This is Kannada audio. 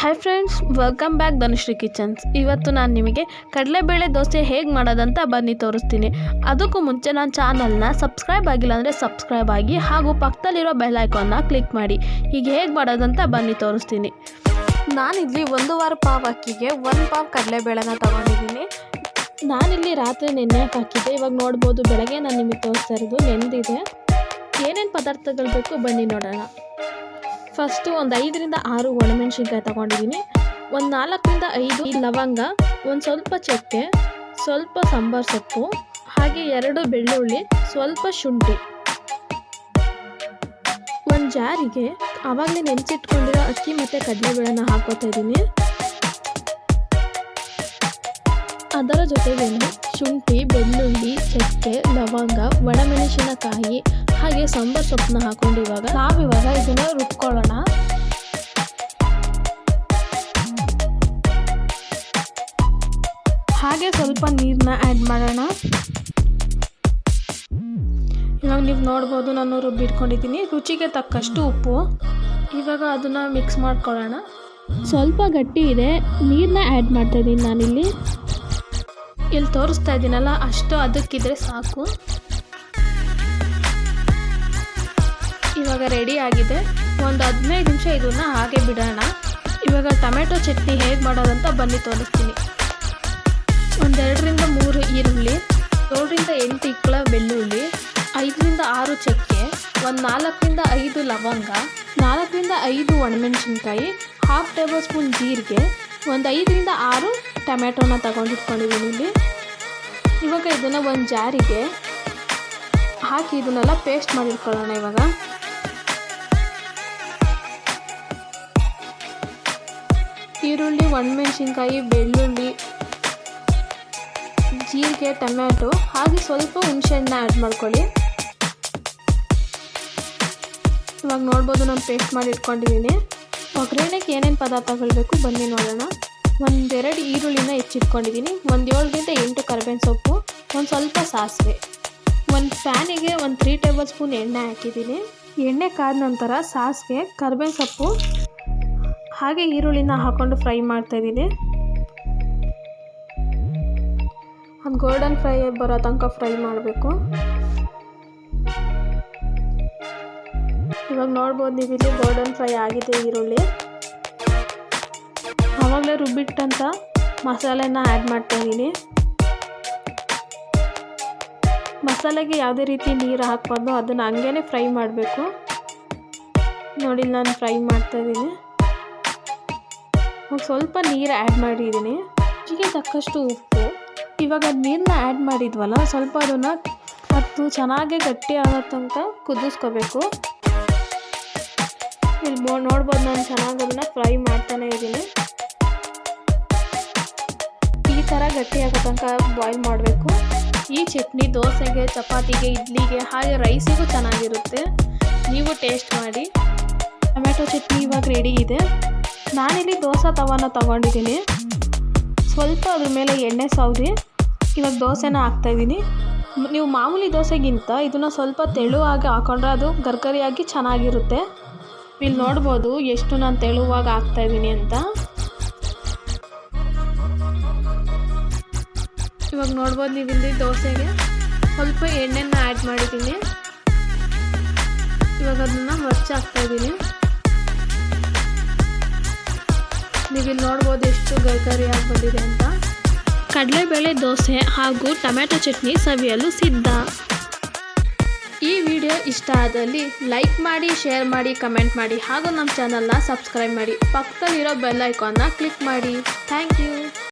Hi friends welcome back Dhanushree kitchens ಇವತ್ತು ನಾನು ನಿಮಗೆ ಕಡಲೆಬೇಳೆ ದೋಸೆ ಹೇಗೆ ಮಾಡೋದಂತ ಬನ್ನಿ ತೋರಿಸ್ತೀನಿ. ಅದಕ್ಕೂ ಮುಂಚೆ ನಾನು ಚಾನಲ್ನ ಸಬ್ಸ್ಕ್ರೈಬ್ ಆಗಿಲ್ಲ ಅಂದರೆ ಸಬ್ಸ್ಕ್ರೈಬ್ ಆಗಿ ಹಾಗೂ ಪಕ್ಕದಲ್ಲಿರೋ ಬೆಲ್ ಐಕಾನ್ನ ಕ್ಲಿಕ್ ಮಾಡಿ. ಈಗ ಹೇಗೆ ಮಾಡೋದಂತ ಬನ್ನಿ ತೋರಿಸ್ತೀನಿ. ನಾನಿಲ್ಲಿ ಒಂದು ವಾರ ಪಾವ್ ಅಕ್ಕಿಗೆ ಒಂದು ಪಾವ್ ಕಡಲೆಬೇಳೆನ ತೊಗೊಂಡಿದ್ದೀನಿ. ನಾನಿಲ್ಲಿ ರಾತ್ರಿ ನೆನ್ನೆ ಹಾಕಿದ್ದೆ. ಇವಾಗ ನೋಡ್ಬೋದು ಬೆಳಗ್ಗೆ ನಾನು ನಿಮಗೆ ತೋರಿಸ್ತಾ ಇರೋದು ನೆಂದಿದೆ. ಏನೇನು ಪದಾರ್ಥಗಳು ಬೇಕು ಬನ್ನಿ ನೋಡೋಣ. ಫಸ್ಟು ಒಂದು ಐದರಿಂದ ಆರು ಒಣಮೆಣಸಿನ್ಕಾಯಿ ತಗೊಂಡಿದ್ದೀನಿ ಒಂದು ನಾಲ್ಕರಿಂದ ಐದು ಲವಂಗ, ಒಂದು ಸ್ವಲ್ಪ ಚಕ್ಕೆ, ಸ್ವಲ್ಪ ಸಾಂಬಾರು ಸೊಪ್ಪು, ಹಾಗೆ ಎರಡು ಬೆಳ್ಳುಳ್ಳಿ, ಸ್ವಲ್ಪ ಶುಂಠಿ. ಒಂದು ಜಾರಿಗೆ ಆವಾಗಲೇ ನೆನೆಸಿಟ್ಕೊಂಡಿರೋ ಅಕ್ಕಿ ಮತ್ತು ಕಡಲೆಬೇಳೆನ ಹಾಕೋತಾ ಇದ್ದೀನಿ ಅದರ ಜೊತೆಗೆ ಶುಂಠಿ, ಬೆಳ್ಳುಳ್ಳಿ, ಚಕ್ಕೆ, ಲವಂಗ ಒಣಮೆಣಸಿನಕಾಯಿ ಹಾಗೆ ಸಾಂಬಾರ್ ಸೊಪ್ಪನ್ನ ಹಾಕೊಂಡು ಇವಾಗ ನಾವಿವಾಗ ಇದನ್ನ ರುಬ್ಕೊಳ್ಳೋಣ. ಹಾಗೆ ಸ್ವಲ್ಪ ನೀರನ್ನ ಆ್ಯಡ್ ಮಾಡೋಣ. ಇವಾಗ ನೀವು ನೋಡ್ಬೋದು ನಾನು ರುಬ್ಬಿಟ್ಕೊಂಡಿದ್ದೀನಿ. ರುಚಿಗೆ ತಕ್ಕಷ್ಟು ಉಪ್ಪು. ಇವಾಗ ಅದನ್ನು ಮಿಕ್ಸ್ ಮಾಡ್ಕೊಳ್ಳೋಣ. ಸ್ವಲ್ಪ ಗಟ್ಟಿ ಇದೆ. ನೀರನ್ನ ಆ್ಯಡ್ ಮಾಡ್ತಾ ಇದ್ದೀನಿ ನಾನಿಲ್ಲಿ. ಇಲ್ಲಿ ತೋರಿಸ್ತಾ ಇದ್ದೀನಲ್ಲ ಅಷ್ಟು ಅದಕ್ಕಿದ್ರೆ ಸಾಕು. ಇವಾಗ ರೆಡಿ ಆಗಿದೆ. ಒಂದು ಹದಿನೈದು ನಿಮಿಷ ಇದನ್ನು ಹಾಗೆ ಬಿಡೋಣ. ಇವಾಗ ಟೊಮೆಟೊ ಚಟ್ನಿ ಹೇಗೆ ಮಾಡೋದಂತ ಬನ್ನಿ ತೋರಿಸ್ತೀನಿ. ಒಂದೆರಡರಿಂದ ಮೂರು ಈರುಳ್ಳಿ, ಏಳರಿಂದ ಎಂಟು ಇಕ್ಕಳ ಬೆಳ್ಳುಳ್ಳಿ, ಐದರಿಂದ ಆರು ಚಕ್ಕೆ, ಒಂದು ನಾಲ್ಕರಿಂದ ಐದು ಲವಂಗ, ನಾಲ್ಕರಿಂದ ಐದು ಒಣಮೆಣಸಿನ್ಕಾಯಿ ಹಾಫ್ ಟೇಬಲ್ ಸ್ಪೂನ್ ಜೀರಿಗೆ, ಒಂದು ಐದರಿಂದ ಆರು ಟೊಮೆಟೊನ ತಗೊಂಡಿಟ್ಕೊಂಡಿದ್ದೀನಿ ಇಲ್ಲಿ. ಇವಾಗ ಇದನ್ನು ಒಂದು ಜಾರಿಗೆ ಹಾಕಿ ಇದನ್ನೆಲ್ಲ ಪೇಸ್ಟ್ ಮಾಡಿಟ್ಕೊಳ್ಳೋಣ ಇವಾಗ. ಈರುಳ್ಳಿ, ಒಣಮೆಣಸಿನ್ಕಾಯಿ, ಬೆಳ್ಳುಳ್ಳಿ, ಜೀರಿಗೆ, ಟೊಮ್ಯಾಟೊ, ಹಾಗೆ ಸ್ವಲ್ಪ ಹುಣಸೆಹಣ್ಣ ಆ್ಯಡ್ ಮಾಡ್ಕೊಳ್ಳಿ. ಇವಾಗ ನೋಡ್ಬೋದು ನಾನು ಪೇಸ್ಟ್ ಮಾಡಿ ಇಟ್ಕೊಂಡಿದ್ದೀನಿ. ಒಗ್ಗರಣೆಗೆ ಏನೇನು ಪದಾರ್ಥಗಳು ಬೇಕು ಬನ್ನಿ ನೋಡೋಣ. ಒಂದೆರಡು ಈರುಳ್ಳಿನ ಹೆಚ್ಚಿಟ್ಕೊಂಡಿದ್ದೀನಿ. ಒಂದು ಏಳರಿಂದ ಎಂಟು ಕರಿಬೇವಿನ ಸೊಪ್ಪು, ಒಂದು ಸ್ವಲ್ಪ ಸಾಸಿವೆ. ಒಂದು ಪ್ಯಾನಿಗೆ ಒಂದು ತ್ರೀ ಟೇಬಲ್ ಸ್ಪೂನ್ ಎಣ್ಣೆ ಹಾಕಿದ್ದೀನಿ. ಎಣ್ಣೆ ಕಾದ ನಂತರ ಸಾಸಿವೆ, ಕರಿಬೇವಿನ ಸೊಪ್ಪು ಹಾಗೆ ಈರುಳ್ಳಿನ ಹಾಕ್ಕೊಂಡು ಫ್ರೈ ಮಾಡ್ತಾಯಿದ್ದೀನಿ ಒಂದು ಗೋಲ್ಡನ್ ಫ್ರೈ ಬರೋ ತನಕ ಫ್ರೈ ಮಾಡಬೇಕು. ಇವಾಗ ನೋಡ್ಬೋದು ನೀವು ಇಲ್ಲಿ ಗೋಲ್ಡನ್ ಫ್ರೈ ಆಗಿದೆ ಈರುಳ್ಳಿ. ಆವಾಗಲೇ ರುಬ್ಬಿಟ್ಟಂಥ ಮಸಾಲೆನ ಆ್ಯಡ್ ಮಾಡ್ತಾ ಇದ್ದೀನಿ. ಮಸಾಲೆಗೆ ಯಾವುದೇ ರೀತಿ ನೀರು ಹಾಕ್ಬಾರ್ದು ಅದನ್ನು ಹಂಗೇ ಫ್ರೈ ಮಾಡಬೇಕು. ನೋಡಿ ನಾನು ಫ್ರೈ ಮಾಡ್ತಾ ಸ್ವಲ್ಪ ನೀರು ಆ್ಯಡ್ ಮಾಡಿದ್ದೀನಿ ರುಚಿಗೆ ತಕ್ಕಷ್ಟು ಉಪ್ಪು. ಇವಾಗ ನೀರನ್ನ ಆ್ಯಡ್ ಮಾಡಿದ್ವಲ್ಲ, ಸ್ವಲ್ಪ ಅದನ್ನು ಅದು ಚೆನ್ನಾಗಿ ಗಟ್ಟಿ ಆಗೋ ತನಕ ಕುದಿಸ್ಕೋಬೇಕು. ಇಲ್ಲಿ ನೋಡ್ಬೋದು ನಾನು ಚೆನ್ನಾಗಿ ಅದನ್ನು ಫ್ರೈ ಮಾಡ್ತಾನೆ ಇದ್ದೀನಿ ಈ ಥರ ಗಟ್ಟಿ ಆಗೋ ತನಕ ಬಾಯ್ಲ್ ಮಾಡಬೇಕು. ಈ ಚಟ್ನಿ ದೋಸೆಗೆ, ಚಪಾತಿಗೆ, ಇಡ್ಲಿಗೆ, ಹಾಗೆ ರೈಸಿಗೂ ಚೆನ್ನಾಗಿರುತ್ತೆ. ನೀವು ಟೇಸ್ಟ್ ಮಾಡಿ. ಟೊಮೆಟೊ ಚಟ್ನಿ ಇವಾಗ ರೆಡಿ ಇದೆ. ನಾನಿಲ್ಲಿ ದೋಸೆ ತವನ ತೊಗೊಂಡಿದ್ದೀನಿ. ಸ್ವಲ್ಪ ಅದ್ರ ಮೇಲೆ ಎಣ್ಣೆ ಸವರಿ ಇವಾಗ ದೋಸೆನ ಹಾಕ್ತಾಯಿದ್ದೀನಿ ನೀವು ಮಾಮೂಲಿ ದೋಸೆಗಿಂತ ಇದನ್ನು ಸ್ವಲ್ಪ ತೆಳುವಾಗಿ ಹಾಕೊಂಡ್ರೆ ಅದು ಗರ್ಗರಿಯಾಗಿ ಚೆನ್ನಾಗಿರುತ್ತೆ. ಇಲ್ಲಿ ನೋಡ್ಬೋದು ಎಷ್ಟು ನಾನು ತೆಳುವಾಗಿ ಹಾಕ್ತಾಯಿದ್ದೀನಿ ಅಂತ. ಇವಾಗ ನೋಡ್ಬೋದು ನೀವು ಇಲ್ಲಿ ದೋಸೆಗೆ ಸ್ವಲ್ಪ ಎಣ್ಣೆನ ಆ್ಯಡ್ ಮಾಡಿದ್ದೀನಿ. ಇವಾಗ ಅದನ್ನು ಮರ್ಚ್ ನೀವು ಇಲ್ಲಿ ನೋಡ್ಬೋದು ಎಷ್ಟು ಗರ್ಗರಿಯಾಗಿ ಬಂದಿದೆ ಅಂತ. ಕಡಲೆಬೇಳೆ ದೋಸೆ ಹಾಗೂ ಟೊಮೆಟೊ ಚಟ್ನಿ ಸವಿಯಲು ಸಿದ್ಧ. ಈ ವಿಡಿಯೋ ಇಷ್ಟ ಆದಲ್ಲಿ ಲೈಕ್ ಮಾಡಿ, ಶೇರ್ ಮಾಡಿ, ಕಮೆಂಟ್ ಮಾಡಿ ಹಾಗೂ ನಮ್ಮ ಚಾನಲ್ನ ಸಬ್ಸ್ಕ್ರೈಬ್ ಮಾಡಿ. ಪಕ್ಕದಲ್ಲಿರೋ ಬೆಲ್ ಐಕಾನ್ನ ಕ್ಲಿಕ್ ಮಾಡಿ. Thank you.